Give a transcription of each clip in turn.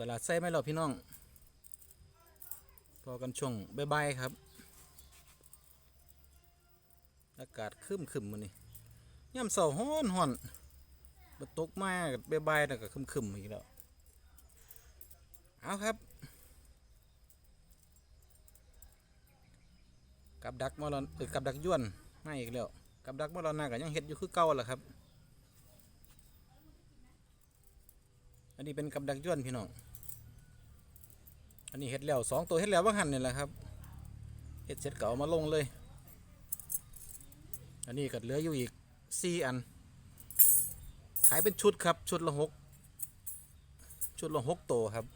ตลาดไส้ไหมเราพี่น้อง พอกันช่วงบ่ายๆครับ อากาศคึมคึมมันนี่ย่ำเสาฮ้อนฮ้อนบตกมาบ่ายๆแล้วก็คึมคึมอีกแล้ว เอาครับ กับดักมอลอนเออกับดักย้วนมาอีกแล้ว กับดักมอลอนน่าก็ยังเฮ็ดอยู่คือเก่าแหละครับ อันนี้เป็นกับดักย้วนพี่น้อง อันนี้เฮ็ดแล้วสองตัวเฮ็ดแล้วว่าหันนี่แหละครับเฮ็ดเสร็จเก็เอามาลงเลย อันนี้ก็เหลืออยู่อีกสี่อัน ขายเป็นชุดครับ ชุดละหกชุดละหกตัวครับ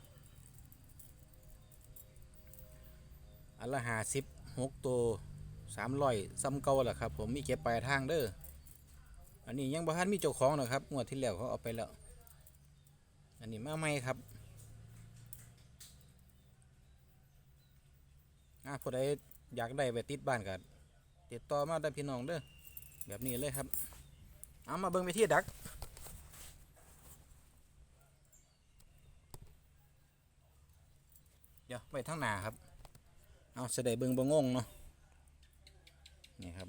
อันละห้าสิบหกตัวสามร้อยซ้ำเก่าแหละครับ ผมมีเก็บปลายทางเด้อ อันนี้ยังบ่ทันมีเจ้าของนะครับ งวดที่แล้วเขาเอาไปแล้ว อันนี้มาใหม่ครับอะผู้ใดอยากได้ไปติดบ้านกันติดต่อมาได้พี่น้องเด้อแบบนี้เลยครับ เอามาเบิ่งไปที่ดัก เดี๋ยวไปทางหน้าครับ เอาจะได้เบิ่งบ่งงเนาะนี่ครับ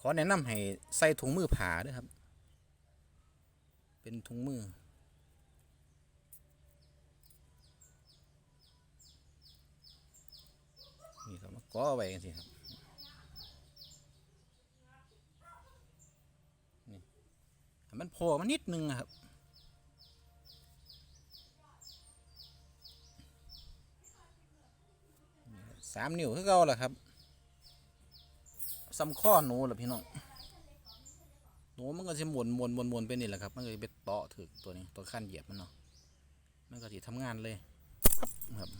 ขอแนะนำให้ใส่ถุงมือผ่าด้วยครับ เป็นถุงมือ นี่ครับมาก้อไว้กันสิครับนี่มันโผล่มานิดนึงครับสามนิ้วคือเก่าแหละครับ ซ้ำข้อหนูแหละพี่น้องหนูมันก็จะหมุนหมุนหมุนหมุนไปนี่แหละครับ มันก็จะไปเตาะถึกตัวนี้ตัวขั้นเหยียบมันเนาะมันก็จะทำงานเลยครับ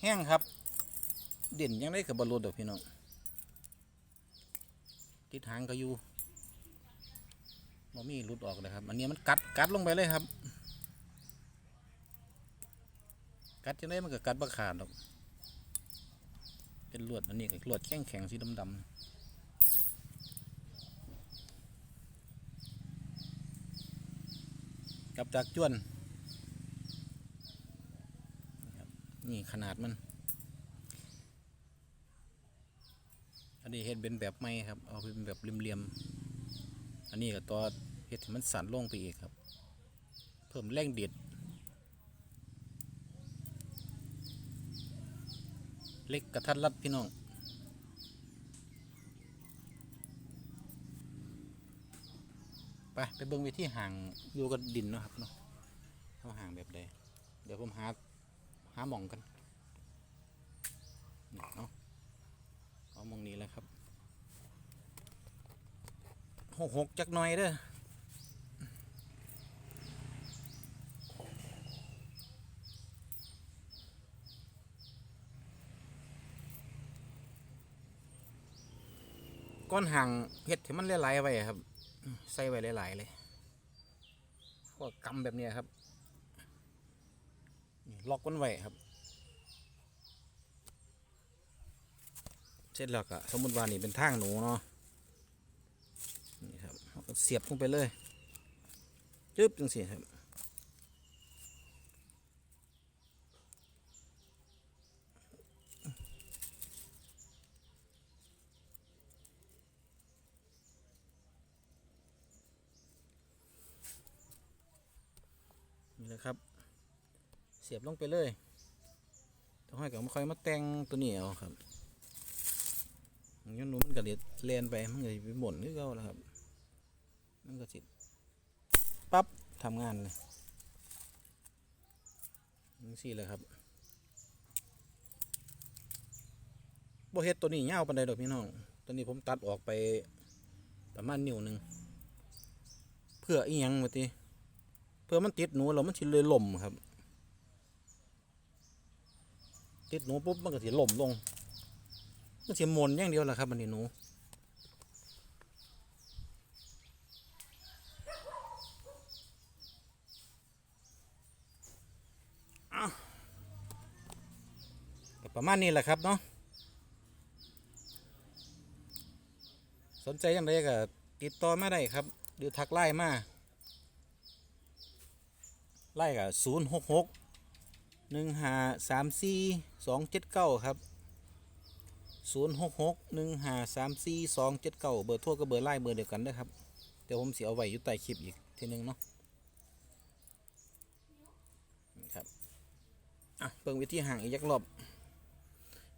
แห้งครับ เด่นยังได้กับบอลลูนดอกพี่น้องทิศทางก็อยู่บ่มีหลุดออกเลยครับ อันนี้มันกัดกัดลงไปเลยครับ กัดจังได้มันก็กัดบ่ขาดหรอก เป็นลวดอันนี้ก็ลวดแข็งแข็งสีดำๆกับจากจ้วนนี่ขนาดมัน อันนี้เห็ดเป็นแบบไม้ครับ เอาเป็นแบบเหลี่ยมๆ อันนี้ก็ตัวเห็ดมันสั่นลงไปอีกครับ เพิ่มแรงเด็ด เล็กกระทัดรัดพี่น้องไปไปเบิ่งวิธีห่างอยู่กับดินเนาะครับเนาะเขาห่างแบบใดเดี๋ยวผมหาหาหม่องกันเนาะเอามองนี้แหล้วครับหกหกจักหน่อยเด้อ ก้อนห่างเห็ดที่มันหลายๆไว้ครับ ใส่ไว้หลายๆเลยพวกกำแบบนี้ครับล็อกมันไว้ครับ เสร็จแล้วก็สมมติว่านี่เป็นทางหนูเนาะนี่ครับเสียบลงไปเลยจึ๊บจังสิครับ นี่แหละครับ เสียบลงไปเลยต้องให้กับมาคอยมาแต่งตัวนี้เอาครับย้อนหนูมันก็เด็ดเลนไปมันก็สิไปหม่นคือเก่าแล้วครับมันก็สิตปั๊บทำงานเลยนี่สิเลยครับบ่เฮ็ดตัวนี้ยาวปานใดดอกพี่น้องตัวนี้ผมตัดออกไปประมาณนิ้วหนึ่งเพื่ออีหยังวะติเพื่อมันติดหนูแล้วมันสิเลยล่มครับ ติดหนูปุ๊บมันก็สิล่มลง มันเสียมนอย่างเดียวแหละครับอันนี้หนูประมาณนี้แหละครับเนาะสนใจอยังไงก็ติดต่อมาได้ครับ หรือทักไล่มา ไล่กับศูนย์หกหกหนึ่งห้าสามสี่สองเจ็ดเก้าครับศูนย์หกหกหนึ่งห้าสามสี่สองเจ็ดเก้าเบอร์โทรกับเบอร์ไล่เบอร์เดียวกันเด้อครับเดี๋ยวผมเสียเอาไว้อยู่ใต้คลิปอีกทีนึงเนาะนะครับอะเบิ่งวิธีห่างอีกยักรอบ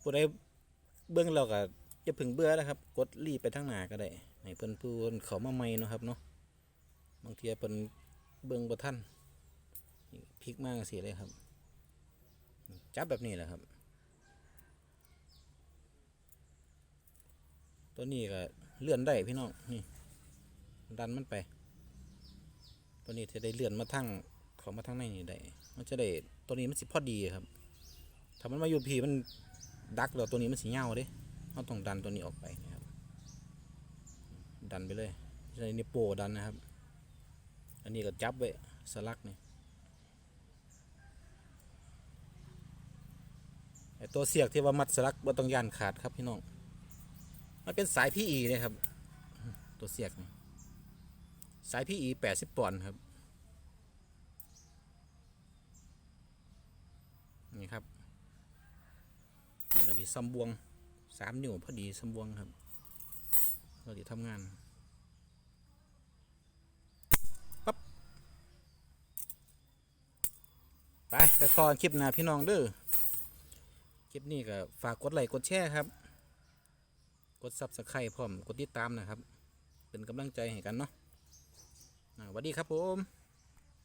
ผู้ใดเบิ่งแล้วก็อย่าพึ่งเบื่อนะครับ กดรีบไปทางหน้าก็ได้ให้เพิ่นเพิ่นเขามาใหม่นะครับเนาะบางทีเพิ่นเบิ่งบ่ทันนี่ พลิกมากสิเลยครับ จับแบบนี้แหละครับ ตัวนี้ก็เลื่อนได้พี่น้องนี่ดันมันไป ตัวนี้จะได้เลื่อนมาทั้งเขามาทั้งในนี่ได้ มันจะได้ตัวนี้มันสิพอดีครับถ้ามันมาอยู่พีมันดักแล้วตัวนี้มันสิเงาเด้เราต้องดันตัวนี้ออกไปนะครับ ดันไปเลยใช้นิ้โป้ดันนะครับ อันนี้ก็จับไว้สลักนี่ไอ ตัวเสียกที่ว่ามัดสลักว่าต้องยานขาดครับพี่น้อง มันเป็นสายพี่อีเลยครับ ตัวเสียกนี่สายพี่อีแปดสิบปอนด์ครับ นี่ครับนี่ก็ดีซัมบวงสามนิ้วพอดีซัมบวงครับก็ดีทำงานปั๊บไปไปพอคลิปหน้าพี่น้องเด้อ คลิปนี้ก็ฝากกดไลค์กดแชร์ครับ กดซับสไครต์พร้อมกดติดตามนะครับ เป็นกำลังใจให้กันเนาะสวัสดีครับผม